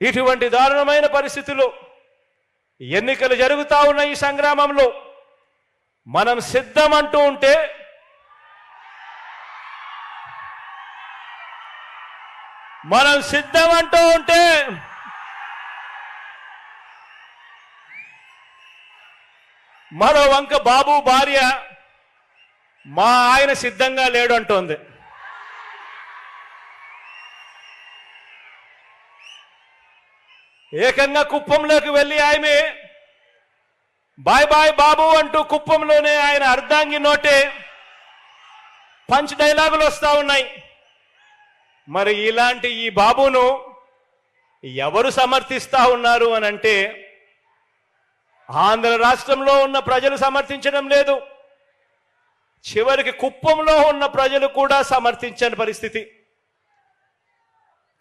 ఇటువంటి దారుణమైన పరిస్థితులు ఎన్నికలు జరుగుతూ ఉన్న ఈ సంగ్రామంలో మనం సిద్ధం అంటూ ఉంటే మనం సిద్ధం అంటూ ఉంటే మరో వంక బాబు భార్య మా ఆయన సిద్ధంగా లేడు అంటోంది ఏకంగా కుప్పంలోకి వెళ్ళి ఆమె బాయ్ బాయ్ బాబు అంటూ కుప్పంలోనే ఆయన అర్ధాంగి నోటే పంచ్ డైలాగులు వస్తూ ఉన్నాయి. మరి ఇలాంటి ఈ బాబును ఎవరు సమర్థిస్తా ఉన్నారు అని అంటే ఆంధ్ర రాష్ట్రంలో ఉన్న ప్రజలు సమర్థించడం లేదు. చివరికి కుప్పంలో ఉన్న ప్రజలు కూడా సమర్థించని పరిస్థితి.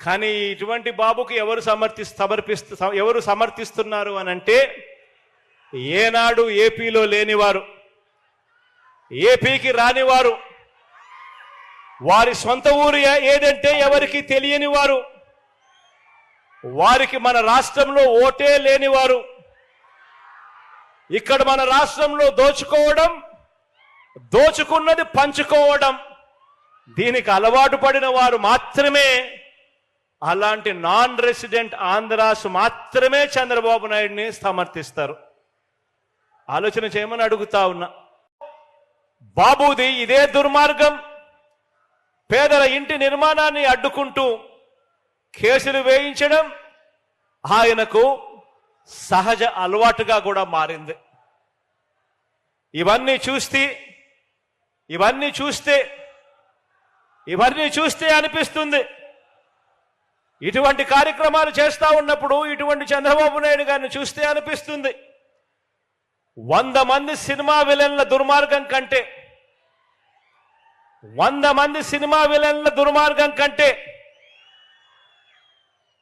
కానీ ఇటువంటి బాబుకు ఎవరు సమర్థి సమర్పిస్తు ఎవరు సమర్థిస్తున్నారు అని అంటే ఏనాడు ఏపీలో లేనివారు. ఏపీకి రానివారు. వారి సొంత ఊరు ఏదంటే ఎవరికి తెలియని వారు వారికి మన రాష్ట్రంలో ఓటే లేనివారు. ఇక్కడ మన రాష్ట్రంలో దోచుకోవడం దోచుకున్నది పంచుకోవడం. దీనికి అలవాటు పడిన వారు మాత్రమే అలాంటి నాన్ రెసిడెంట్ ఆంధ్రాస్ మాత్రమే చంద్రబాబు నాయుడిని సమర్థిస్తారు. ఆలోచన చేయమని అడుగుతా ఉన్నా. బాబుది ఇదే దుర్మార్గం. పేదల ఇంటి నిర్మాణాన్ని అడ్డుకుంటూ కేసులు వేయించడం ఆయనకు సహజ అలవాటుగా కూడా మారింది. ఇవన్నీ చూస్తే ఇవన్నీ చూస్తే ఇవన్నీ చూస్తే అనిపిస్తుంది. ఇటువంటి కార్యక్రమాలు చేస్తా ఉన్నప్పుడు ఇటువంటి చంద్రబాబు నాయుడు గారిని చూస్తే అనిపిస్తుంది. వంద మంది సినిమా విలన్ల దుర్మార్గం కంటే వంద మంది సినిమా విలన్ల దుర్మార్గం కంటే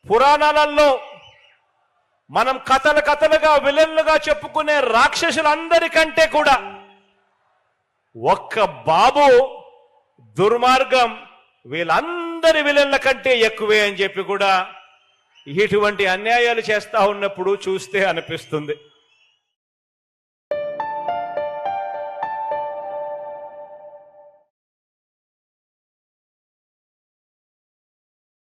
పురాణాలలో మనం కథలు కథలుగా విలన్లుగా చెప్పుకునే రాక్షసులందరికంటే కూడా ఒక్క బాబు దుర్మార్గం వీళ్ళందరూ విలన్ల కంటే ఎక్కువే అని చెప్పి కూడా ఇటువంటి అన్యాయాలు చేస్తా ఉన్నప్పుడు చూస్తే అనిపిస్తుంది.